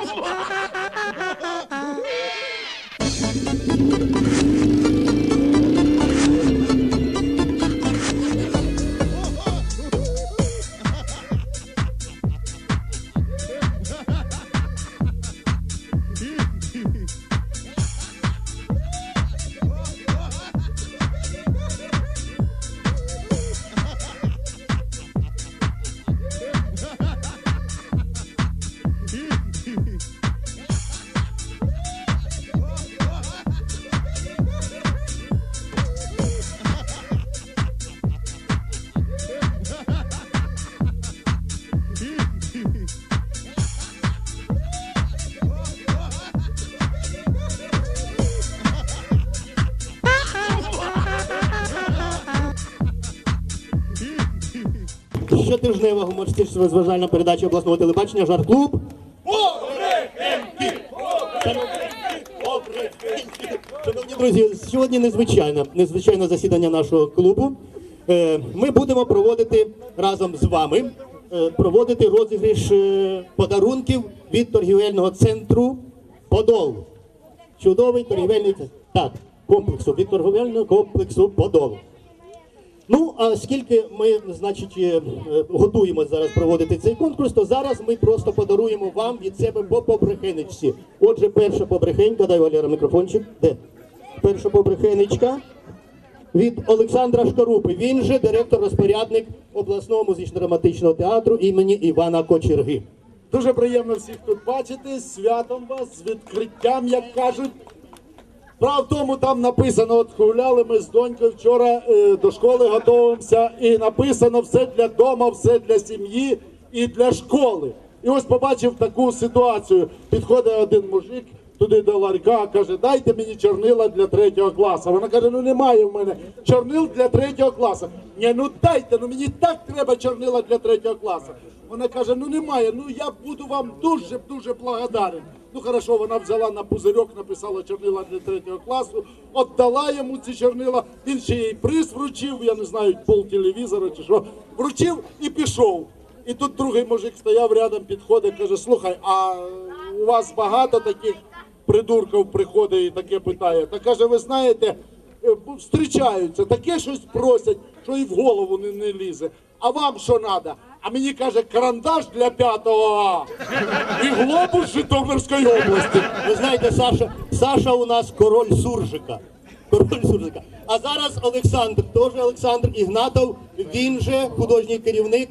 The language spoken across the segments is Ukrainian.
Ha ha ha ha ha ha! Щотижнева гумористична розважальна передача обласного телебачення «Жар-клуб». Шановні друзі, сьогодні незвичайне, незвичайне засідання нашого клубу. Е, Ми будемо проводити разом з вами е, проводити розіграш е, подарунків від торгівельного центру Подол. Чудовий торгівельний центр. Так, комплексу від торговельного комплексу Подол. Ну, а скільки ми, значить, е, е, готуємося зараз проводити цей конкурс, то зараз ми просто подаруємо вам від себе по побрехеничці. Отже, перша побрехенька, дай Валера мікрофончик. Де? Перша побрехеничка від Олександра Шкарупи. Він же директор-розпорядник обласного музично-драматичного театру імені Івана Кочерги. Дуже приємно всіх тут бачити. Святом вас, з відкриттям, як кажуть. Справа в тому, там написано, от гуляли ми з донькою вчора е, до школи готуємося, і написано все для дома, все для сім'ї і для школи. І ось побачив таку ситуацію. Підходить один мужик туди до ларька, каже, дайте мені чорнила для третього класу. Вона каже, ну немає в мене чорнил для третього класу. Ні, ну дайте, ну мені так треба чорнила для третього класу. Вона каже: ну немає, ну я буду вам дуже дуже благодарен. Ну хорошо, вона взяла на пузирьок, написала чорнила для третього класу, віддала йому ці чорнила. Він ще їй приз вручив, я не знаю, пол телевізора чи що. Вручив і пішов. І тут другий мужик стояв рядом, підходить, каже: слухай, а у вас багато таких придурків приходить і таке питає. Та каже, ви знаєте, е, зустрічаються, таке щось просять, що і в голову не, не лізе. А вам що треба? А мені каже, карандаш для п'ятого і глобус Житомирської області. Ви знаєте, Саша, Саша у нас король суржика. Король суржика. А зараз Олександр, теж Олександр Ігнатов, він же художній керівник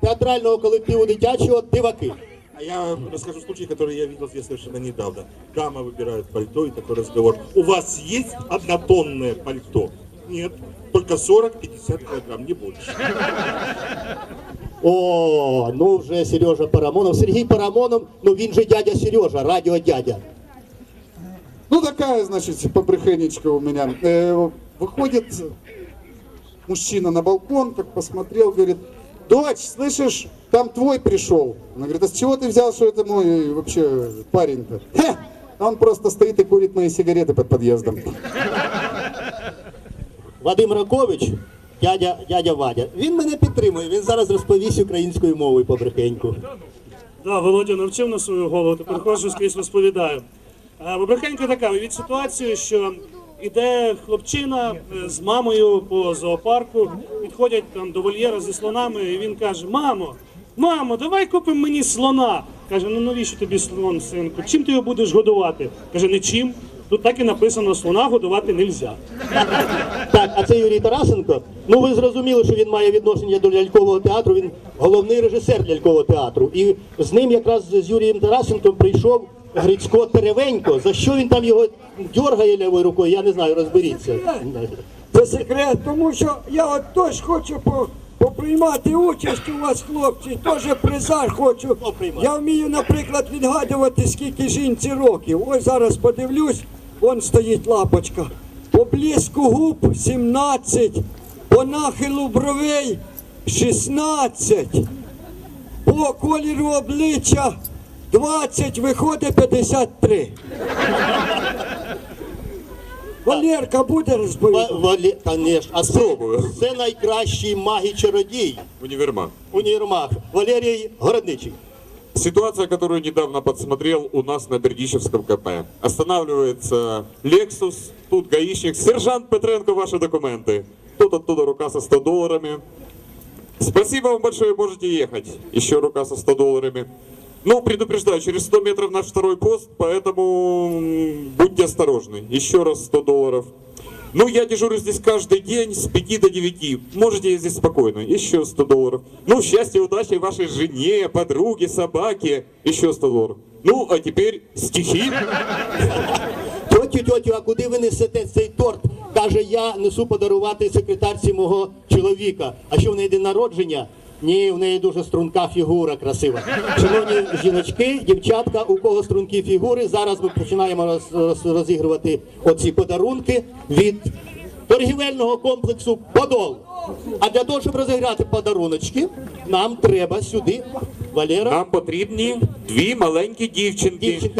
театрального колективу дитячого Диваки. А я расскажу случай, который я видел здесь совершенно недавно. Дама выбирает пальто и такой разговор. У вас есть однотонное пальто? Нет, только 40-50 килограмм, не больше. О, ну вже Сережа Парамонов. Сергій Парамонов, ну він же дядя Сережа, радіодядя. Ну, такая, значит, побрехенечка у меня. Э, выходит мужчина на балкон, так посмотрел, говорит, дочь, слышишь, там твой пришел. Она говорит, а с чего ты взял, что это мой вообще парень-то? Хе! А Он просто стоит и курит мои сигареты под подъездом. Вадим Ракович, дядя, дядя Вадя. Він мене підтримує. Він зараз розповість українською мовою побрехеньку. Да, Володя навчив на свою голову, тепер ходжу скрізь розповідаю. А, така, від ситуацію, що іде хлопчина е, з мамою по зоопарку, підходять там до вольєра зі слонами, і він каже: Мамо, мамо, давай купимо мені слона. Каже, ну навіщо тобі слон, синку? Чим ти його будеш годувати? Каже, нічим. Тут так і написано, слона годувати нельзя. Так, а це Юрій Тарасенко. Ну ви зрозуміли, що він має відношення до лялькового театру. Він головний режисер лялькового театру. І з ним якраз з Юрієм Тарасенком прийшов Грицько Теревенько. За що він там його дьоргає лівою рукою, я не знаю, розберіться. Це секрет, тому що я от теж хочу по, поприймати участь у вас, хлопці, теж призар хочу. Я вмію, наприклад, відгадувати, скільки жінці років. Ось зараз подивлюсь, вон стоїть лапочка. По бліску губ 17, по нахилу бровей 16, по кольору обличчя 20, виходить 53. Валерка буде розповідати? Ва- Валі... Конечно, а це, це найкращий маг і чародій Универмаг. універмаг Валерій Городничий. Ситуация, которую недавно подсмотрел у нас на Бердичевском КП. Останавливается Lexus, тут гаишник. Сержант Петренко, ваши документы. Тут оттуда рука со 100 долларами. Спасибо вам большое, можете ехать. Еще рука со 100 долларами. Ну, предупреждаю, через 100 метров наш второй пост, поэтому будьте осторожны. Еще раз 100 долларов. Ну, я дежурю здесь каждый день с 5 до 9. Можете ездить спокойно. Еще 100 долларов. Ну, счастья, удачи вашей жене, подруге, собаке. Еще 100 долларов. Ну, а теперь стихи. Тьотю, тьотю, а куди ви несете цей торт? Каже, я несу подарувати секретарці мого чоловіка. А що в неї день народження? Ні, в неї дуже струнка фігура красива. Шановні жіночки, дівчатка, у кого стрункі фігури, зараз ми починаємо роз, роз- розігрувати оці подарунки від торгівельного комплексу Подол. А для того, щоб розіграти подаруночки, нам треба сюди. Валера. Нам потрібні дві маленькі дівчинки.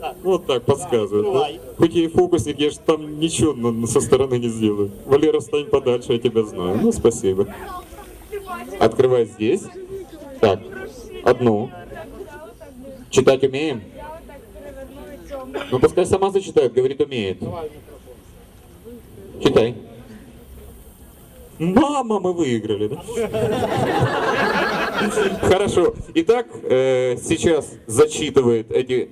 Дівчинка. Вот так подсказывают. да? Давай. Хоть я и фокусник, я же там ничего со стороны не сделаю. Валера, встань подальше, я тебя знаю. Ну, спасибо. Открывай здесь. Так, одну. Читать умеем? Ну, пускай сама зачитает, говорит, умеет. Читай. Мама, мы выиграли, да? Хорошо. Итак, э, сейчас зачитывает эти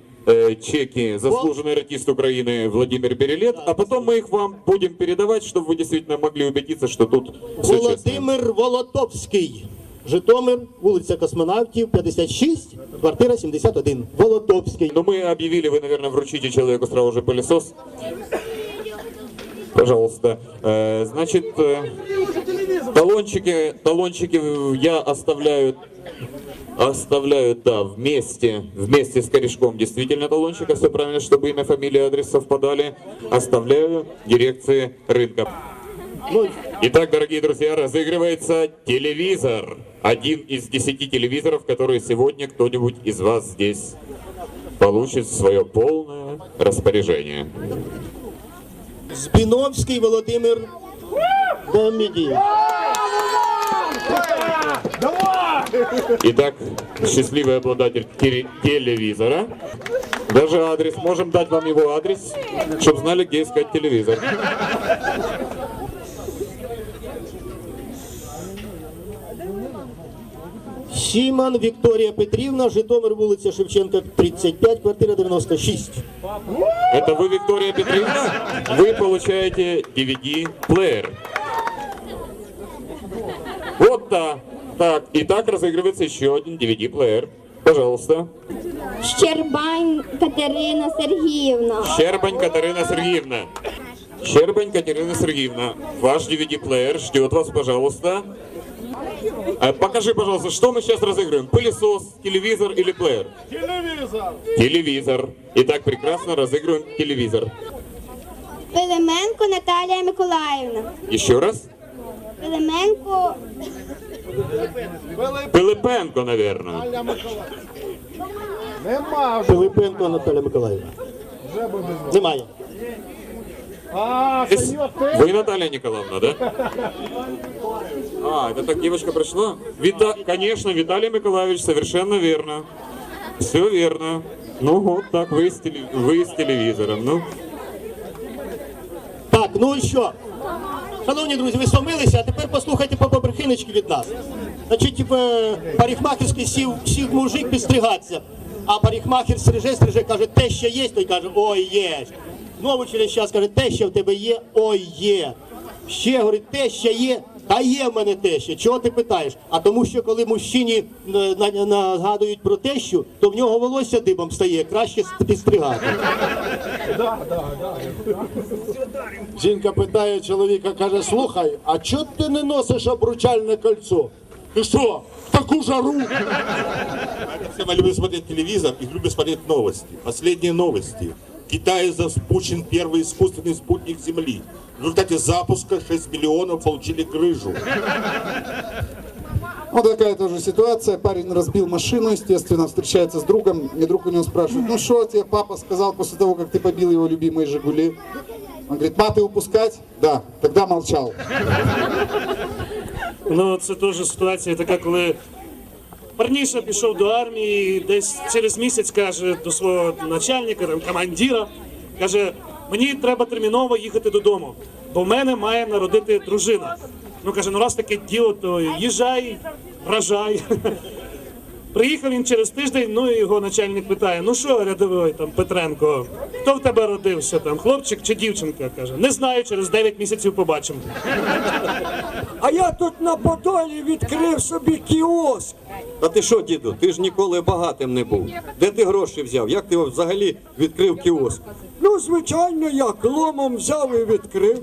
чеки заслуженный артист Украины Владимир Берилет, а потом мы их вам будем передавать, чтобы вы действительно могли убедиться, что тут все честно. Володимир Волотовський. Житомир, вулиця Космонавтів, 56, квартира 71. Волотовський. Ну, мы объявили, вы, наверное, вручите человеку сразу же пылесос. Пожалуйста. Э, значит, э, талончики, талончики я оставляю, оставляю, да, вместе, вместе с корешком действительно талончика, все правильно, чтобы имя, фамилия, адрес совпадали. Оставляю дирекции рынка. Ну, Итак, дорогие друзья, разыгрывается телевизор. Один из десяти телевизоров, которые сегодня кто-нибудь из вас здесь получит в свое полное распоряжение. Збіновський Володимир Деміді. Итак, счастливый обладатель теле- телевизора. Даже адрес. Можем дать вам его адрес, чтобы знали, где искать телевизор. Сіман Вікторія Петрівна, Житомир, вулиця Шевченка, 35, квартира 96. Это вы, Виктория Петровна? Вы получаете DVD-плеер. Вот да. Так, итак, разыгрывается еще один DVD-плеер. Пожалуйста. Щербань Катерина Сергіївна. Щербань Катерина Сергеевна. Щербань Катерина Сергеевна. Ваш DVD-плеер ждет вас, пожалуйста. А, покажи, пожалуйста, что мы сейчас разыгрываем? Пылесос, телевизор или плеер? Телевізор! Телевизор. Итак, прекрасно разыгрываем телевизор. Пилименко Наталія Миколаївна. Еще раз. Пилименко Пилипенко, наверное. Нема вже. Пилипенко Наталя Миколаївна. Немає. А, Эс- сеньор, ти? Вы Наталья Николаевна, да? А, это так девочка пришла? Вита... Конечно, Виталий Николаевич, совершенно верно. Все верно. Ну вот так, вы с, теле- вы с телевизором. Ну, Так, ну і що? Шановні друзі, ви стомилися, а тепер послухайте по побрехиночки від нас. Значить, е, парикмахерський сів, сів мужик підстригатися, а парикмахер стриже, стриже, каже, те, що є, той каже, ой, є. Знову через час каже, те, що в тебе є, ой, є. Ще говорить, те, що є, та є в мене те, що. Чого ти питаєш? А тому що коли мужчині е, на- нагадують про тещу, то в нього волосся дибом стає, краще підстригати. Жінка питає чоловіка, каже, слухай, а чого ти не носиш обручальне кольцо? Ти що, в таку жару? Все мы любим смотреть телевизор и любим смотреть новости. Последние новости. В Китае запущен первый искусственный спутник Земли. В результате запуска 6 миллионов получили грыжу. Вот такая тоже ситуация. Парень разбил машину, естественно, встречается с другом, и друг у него спрашивает, ну что тебе папа сказал после того, как ты побил его любимые «Жигули»? Он говорит, маты упускать? Да, тогда молчал. Ну, це теж ситуація така, коли парніша пішов до армії, і десь через місяць каже до свого начальника, там, командира, каже, мені треба терміново їхати додому, бо в мене має народити дружина. Ну каже, ну раз таке діло, то їжджай, вражай. Приїхав він через тиждень, ну і його начальник питає: ну що, рядовий там Петренко, хто в тебе родився там, хлопчик чи дівчинка? каже, не знаю, через 9 місяців побачимо. А я тут на Подолі відкрив собі кіоск. Та ти що, діду, ти ж ніколи багатим не був. Де ти гроші взяв? Як ти взагалі відкрив кіоск? Ну, звичайно, як ломом взяв і відкрив.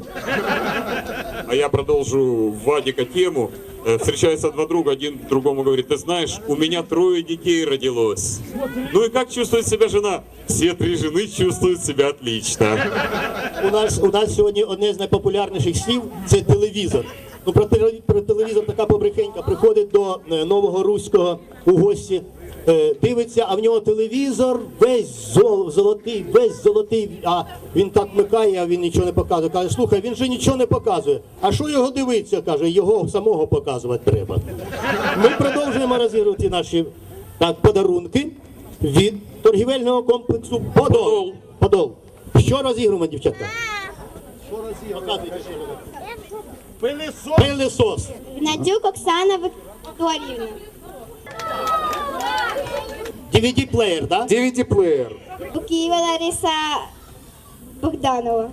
А я продолжу Вадика тему. Э, Встречаются два друга, один другому говорит, ты знаешь, у меня трое детей родилось. Ну и как чувствует себя жена? Все три жены чувствуют себя отлично. У нас у нас сьогодні одне з найпопулярніших слів це телевізор. Ну про, теле- про телевізор така побрехенька приходить до е, нового руського у гості. е, Дивиться, а в нього телевізор весь зол, золотий, весь золотий. А він так микає, а він нічого не показує. Каже, слухай, він же нічого не показує. А що його дивиться? каже, його самого показувати треба. Ми продовжуємо розігрувати наші так, подарунки від торгівельного комплексу Подол. Подол. Що розігруємо, дівчатка? Показуйте, що робити. Пилисос. Гнатюк Оксана Вікторівна. DVD-плеєр, да? DVD-плеер. Букієва Лариса Богданова.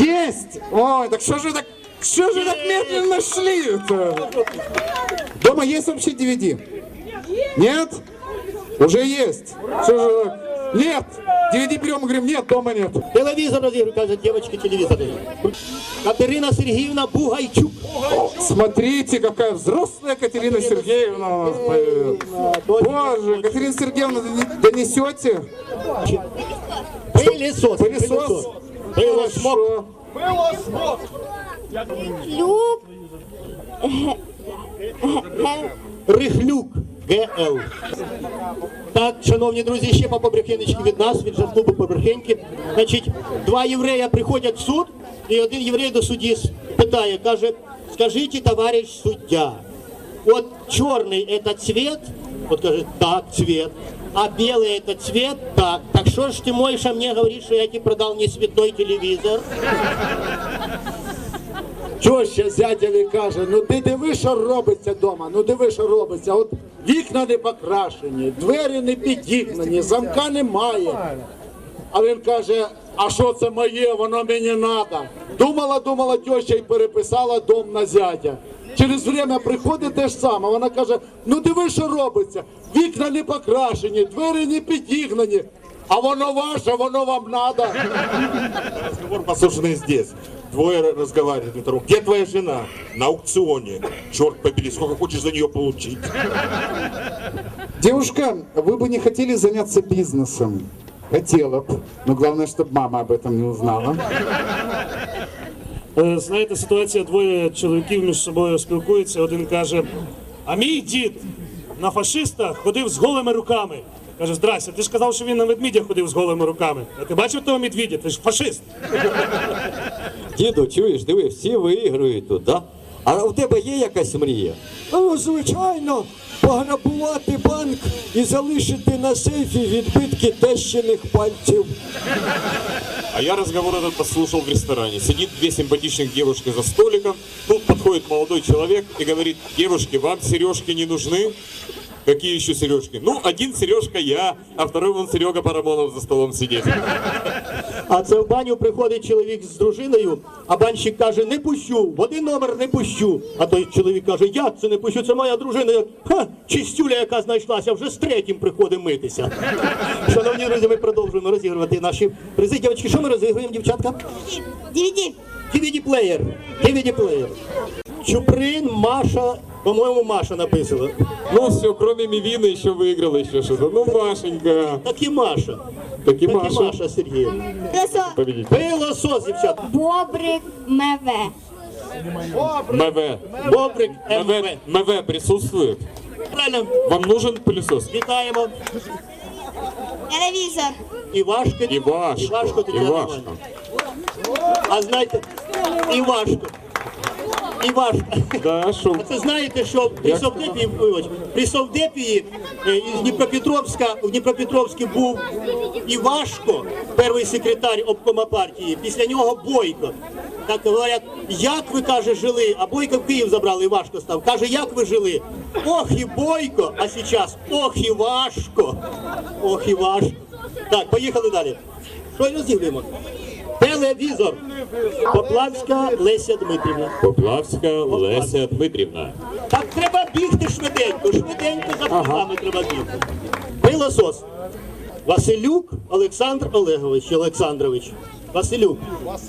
Есть! Ой, так что же так, что же так медленно шли-то? Дома есть вообще DVD? Нет? Уже есть. Что же так? Нет! DVD берем и говорим, нет, дома нет. Телевізор розігрує, каже, дівчатки, телевізор розігрує. Катерина Сергіївна Бугайчук. Смотрите, какая взрослая Катерина Сергеевна у нас появилась. Боже, Катерина Сергеевна, дони- донесете? Пилисос. Пылесос? Пилосмок. Хорошо. Люк. Рихлюк. ГЛ. Так, шановні друзі, ще по побрехенечки від нас, від жартклубу побрехеньки. Значить, два єврея приходять в суд, і один єврей до судді с- питає, каже, скажіть, товарищ суддя, от чорний это цвет, от каже, так, цвет, а белый это цвет, так. Так що ж ти Мойша мне говоришь, що я тебе продал не цветной телевизор? Тьоща зятєві каже, ну ти диви, що робиться вдома, ну диви, що робиться. От вікна не покрашені, двері не підігнані, замка немає. А він каже, а що це моє, воно мені надо. Думала, думала тьоща і переписала дом на зятя. Через время приходить те ж саме. Вона каже: ну диви, що робиться. Вікна не покрашені, двері не підігнані. А воно ваше, воно вам надо. Разговор послушанный здесь. Двое разговаривают на втором. Где твоя жена? На аукционе. Черт побери, сколько хочешь за нее получить? Девушка, вы бы не хотели заняться бизнесом? Хотела бы. Но главное, чтобы мама об этом не узнала. Е, Знаєте, ситуація двоє чоловіків між собою спілкуються. Один каже: А мій дід на фашиста ходив з голими руками. Каже, здрасте, ти ж казав, що він на ведмідя ходив з голими руками. А ти бачив того медвідя? Ти ж фашист. Діду, чуєш, диви, всі виіграють тут, да? А у тебе є якась мрія? Ну, звичайно, пограбувати банк і залишити на сейфі відбитки тещиних пальців. А я разговор этот послушал в ресторане. Сидит две симпатичных девушки за столиком. Тут подходит молодой человек и говорит, девушки, вам сережки не нужны? Какие еще сережки? Ну, один сережка я, а второй вон Серега Парамонов за столом сидит. А це в баню приходить чоловік з дружиною, а банщик каже, не пущу, в один номер не пущу. А той чоловік каже, як це не пущу, це моя дружина. Ха, чистюля, яка знайшлася, вже з третім приходить митися. Шановні друзі, ми продовжуємо розігрувати наші призи. Дівчатки, що ми розігруємо, дівчатка? DVD. DVD-плеєр. DVD-плеєр. Чуприн, Маша, по-моєму, Маша написала. Ну все, кроме Мивины еще выиграла еще что-то. Ну, Машенька. Так і Маша. Так и Так і Маша. Маша Сергіївна. Лесо. Победитель. Пилосос, дівчата. Бобрик Меве. МВ. Бобрик МВ. МВ, МВ присутствует? Правильно, Вам нужен пылесос? вітаємо. Телевізор. Івашко. Ивашко. Івашко Тетяна Ивашко. Іванівна. А знаєте, Івашко. Да, що? А це знаєте, що при Як Совдепії, вибач, при Совдепії е, із Дніпропетровська, в Дніпропетровську був Івашко, перший секретар обкома партії, після нього Бойко. Так говорять, як ви, каже, жили, а Бойко в Київ забрали, Івашко став. Каже, як ви жили? Ох і Бойко, а зараз ох і важко. Ох і важко. Так, поїхали далі. Що розігруємо? Телевізор. Поплавська Леся Дмитрівна. Поплавська Леся Дмитрівна. Так треба бігти швиденько, швиденько за планами треба бігти. Пилосос. Василюк Олександр Олегович Олександрович. Василюк.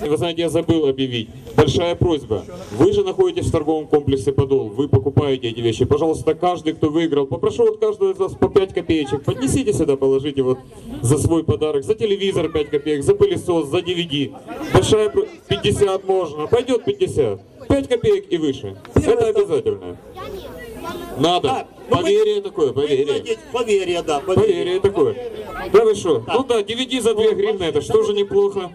Вы знаете, я забыл объявить. Большая просьба. Вы же находитесь в торговом комплексе Подол. Вы покупаете эти вещи. Пожалуйста, каждый, кто выиграл, попрошу вот каждого из вас по 5 копеечек. Поднесите сюда, положите вот за свой подарок. За телевизор 5 копеек, за пылесос, за DVD. Большая про- 50 можно. Пойдет 50. 5 копеек и выше. Это обязательно. Надо. Так, ну мы- Поверие такое, поверие. Повер'я, да, повер'я. Поверие такое. Да вы что? Ну да, DVD за 2 гривны, это что же неплохо.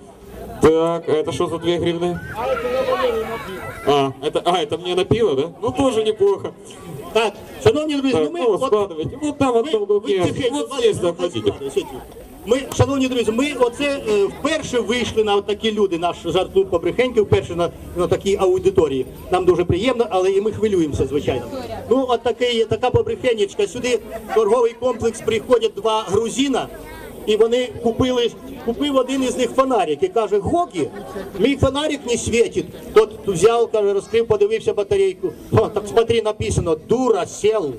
Так, а это что за 2 гривны? А, это, а, это мне на пиво, да? Ну тоже неплохо. Так, шановні друзі, Так, ну ми ну, от- складывайте. Вот там, вот ви- там, ви вот тихенько, Вот Валя, здесь, да, ну, кладите. сидіть. Ми, шановні друзі, ми оце е, вперше вийшли на такі люди, наш жарту побрехеньки, вперше на, на такій аудиторії. Нам дуже приємно, але і ми хвилюємося, звичайно. Ну, от такий, така побрехенечка. Сюди в торговий комплекс приходять два грузина, і вони купили, купив один із них фонарик і каже, Гогі, мій фонарик не світить. Тот взяв, каже, розкрив, подивився батарейку. О, так смотри, написано, дура сел.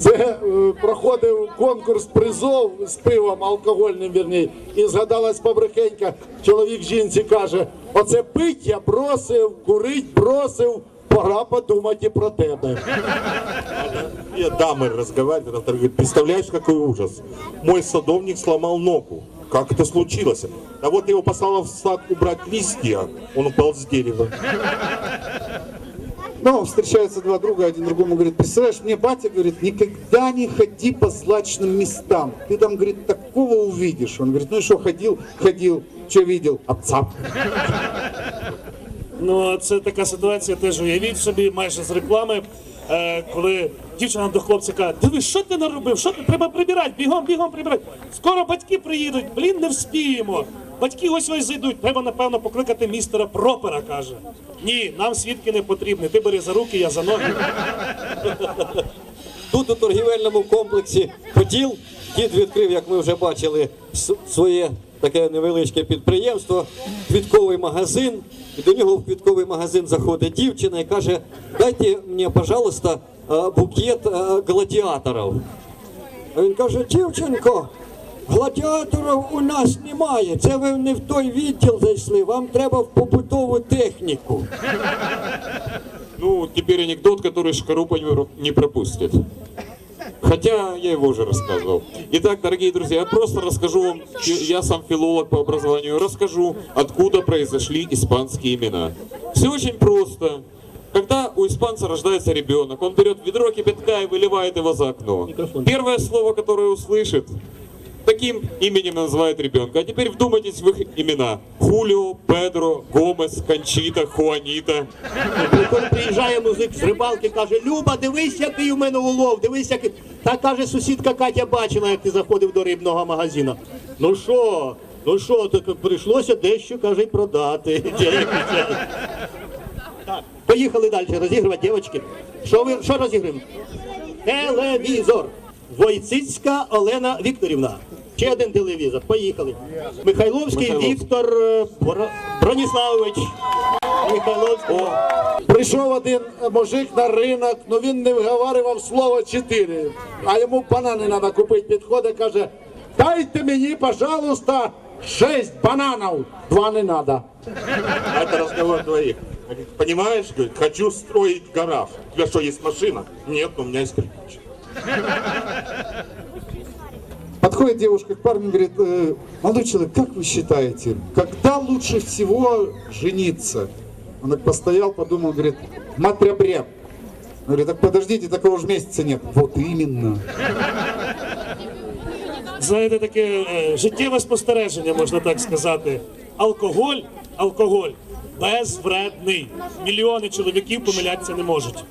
Це е, проходив конкурс призов з пивом алкогольним, вірні, і згадалась побрехенька. Чоловік жінці каже: оце пить я бросив, курить бросив, пора подумати і про тебе. Две дамы разговаривают, а второй говорит, представляешь, какой ужас. Мой садовник сломал ногу. Как это случилось? А вот я его послала в сад убрать листья, он упал с дерева. Ну, встречаются два друга, один другому говорит, представляешь, мне батя говорит, никогда не ходи по злачным местам. Ты там, говорит, такого увидишь. Он говорит, ну и что, ходил, ходил, что видел? Отца. Ну, це така ситуація теж уявіть собі, майже з реклами. Е, коли дівчина до хлопця каже, диви, що ти наробив? Що ти треба прибирати? Бігом, бігом прибирати. Скоро батьки приїдуть, блін, не вспіємо. Батьки ось ось зайдуть. Треба, напевно, покликати містера Пропера, каже. Ні, нам свідки не потрібні. Ти бери за руки, я за ноги. Тут у торгівельному комплексі Поділ дід відкрив, як ми вже бачили, своє таке невеличке підприємство, квітковий магазин. І до нього в квітковий магазин заходить дівчина і каже: дайте мені, пожалуйста, е, букет е, гладіаторів. А він каже, дівчинко, гладіаторів у нас немає. Це ви не в той відділ зайшли. Вам треба в побутову техніку. Ну, теперь анекдот, который Шкарупа не пропустит. Хотя я его уже рассказывал. Итак, дорогие друзья, я просто расскажу вам, я сам филолог по образованию, расскажу, откуда произошли испанские имена. Все очень просто. Когда у испанца рождается ребенок, он берет ведро кипятка и выливает его за окно. Первое слово, которое услышит, таким именем называют ребенка. А теперь вдумайтесь в их имена. Хулио, Педро, Гомес, Кончита, Хуанита. Коли приїжджає музик з рибалки, каже, Люба, дивись, який у мене улов, дивись, який. Та каже, сусідка Катя бачила, як ти заходив до рибного магазину. Ну що, ну що, так прийшлося дещо, каже, продати. Так, поїхали далі розігрувати, дівчатки. Що ви що розіграємо? Телевізор. Войцицька Олена Вікторівна. Ще один телевізор. Поїхали. Михайловський. Віктор е, Бро- Броніславович. Михайловський. Прийшов один мужик на ринок, ну він не виговарював слово чотири, а йому банани треба купити. Підходить, каже, дайте мені, пожалуйста, шість бананів. Два не треба. Разговор двоих. Говорит, Понимаешь, говорит, хочу строить гараж. У тебя что, есть машина? Нет, но у меня есть кирпич. Подходит девушка к парню и говорит, «Э, молодой человек, как вы считаете, когда лучше всего жениться? Он так постоял, подумал, говорит, матрября. Говорит, так подождите, такого же месяца нет. Вот именно. Знаєте, таке е, життєве спостереження, можна так сказати. Алкоголь, алкоголь безвредний. Мільйони чоловіків помилятися не можуть.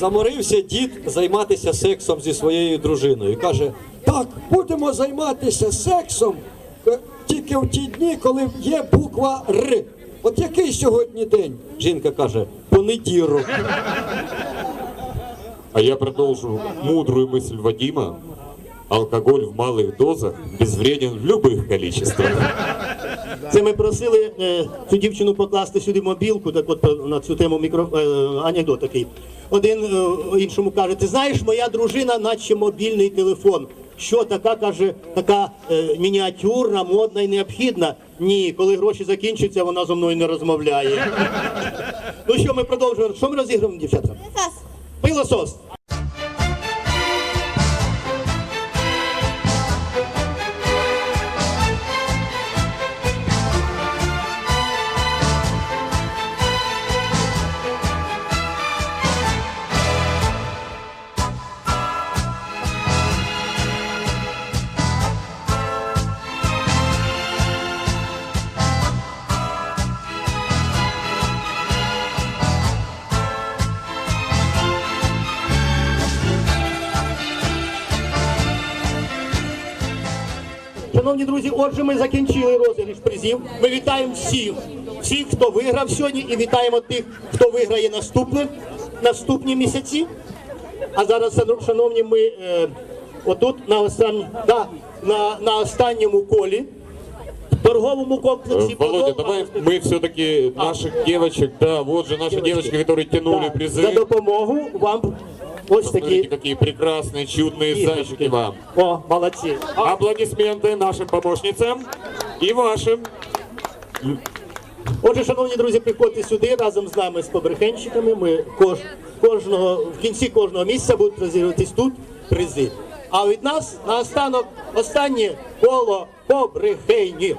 Заморився дід займатися сексом зі своєю дружиною. Каже, Так, будемо займатися сексом е, тільки в ті дні, коли є буква Р. От який сьогодні день? жінка каже, понеділок. А я продолжу мудрую мысль Вадима. Алкоголь в малых дозах безвреден в любых количествах. Це ми просили е, цю дівчину покласти сюди мобілку, так от е, на цю тему мікро, е, анекдот такий. Один іншому каже: ти знаєш, моя дружина, наче мобільний телефон. Що така каже, така мініатюрна, модна і необхідна. Ні, коли гроші закінчаться, вона зо мною не розмовляє. ну що, ми продовжуємо. Що ми розіграємо, дівчата? Сас. Пилосос. Шановні друзі, отже, ми закінчили розіграш призів. Ми вітаємо всіх, всіх, хто виграв сьогодні, і вітаємо тих, хто виграє наступне, наступні місяці. А зараз, шано- шановні, ми е, отут на, остан... да, на, на останньому колі в торговому комплексі. Э, Володя, «Подол» давай мы все-таки наших девочек, да, вот же наши девочки, которые тянули Да, призы. За допомогу вам ось Смотрите, такі какие прекрасные, чудные зайчики вам. О, молодці. Аплодисменты нашим помощницам и вашим. Отже, шановні друзі, приходьте сюди разом з нами з побрехенщиками. Ми кож, кожного в кінці кожного місяця будуть розігруватись тут призи. А від нас наостанок останнє коло побрехені.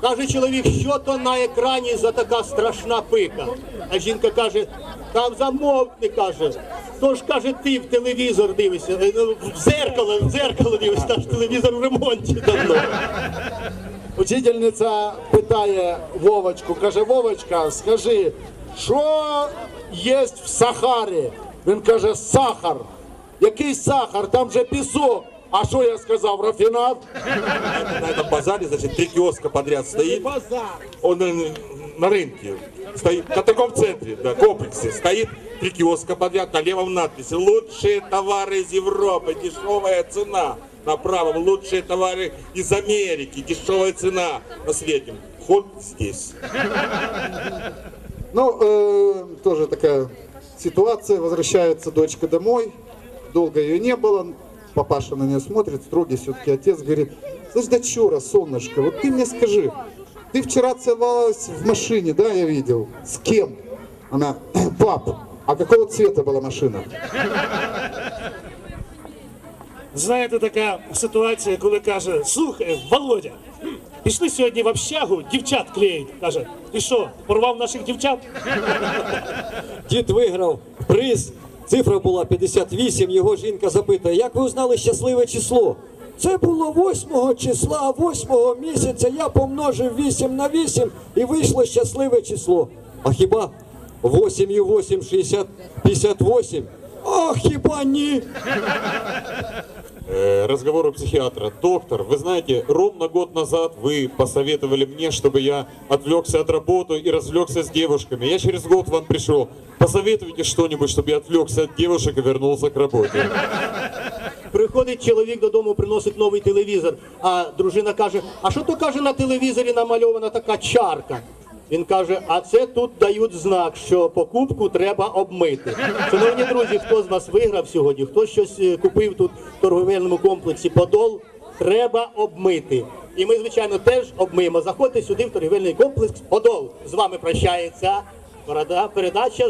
Каже чоловік, що то на екрані за така страшна пика. А жінка каже, там замовкни, каже. То ж каже, ти в телевізор дивишся, е, ну, в зеркало, в зеркало дивишся, наш телевізор в ремонті давно. Учительниця питає Вовочку, каже, Вовочка, скажи, що є в Сахарі? Він каже, сахар. Який сахар? Там же пісок. А що я сказав, рафінат? На этом базаре, значит, три киоска подряд стоит. Он на, рынке стоит, на таком центре, да, комплексе, стоит три киоска подряд, на левом надписи «Лучшие товары из Европы, дешевая цена». На правом «Лучшие товары из Америки, дешевая цена». На среднем «Вход здесь». Ну, э, тоже такая ситуация. Возвращается дочка домой. Долго ее не было. Папаша на нее смотрит, строгий все-таки отец. Говорит, слышь, дочура, солнышко, вот ты мне скажи, ты вчера целовалась в машине, да, я видел? С кем? Она, пап, а какого цвета была машина? Знаєте, така ситуація, коли каже: слухай, Володя, пішли сьогодні в общагу, дівчат клеїть. Каже, ти що, порвав наших дівчат? Дід виграв приз. Цифра була 58. Його жінка запитує, як ви узнали щасливе число? Це було 8 числа 8 місяця. Я помножив 8 на 8 І вийшло щасливе число. А хіба 8 і 8 60, 58? А хіба ні? Э, разговор у психиатра. Доктор, вы знаете, ровно год назад вы посоветовали мне, чтобы я отвлекся от работы и развлекся с девушками. Я через год вам пришел. Посоветуйте что-нибудь, чтобы я отвлекся от девушек и вернулся к работе. Приходить чоловік додому, приносить новий телевізор, а дружина каже: А що то каже на телевізорі намальована така чарка? Він каже: а це тут дають знак, що покупку треба обмити. Шановні друзі, хто з вас виграв сьогодні, хто щось е, купив тут в торговельному комплексі Подол, треба обмити. І ми, звичайно, теж обмиємо. Заходьте сюди в торговельний комплекс Подол. З вами прощається переда- передача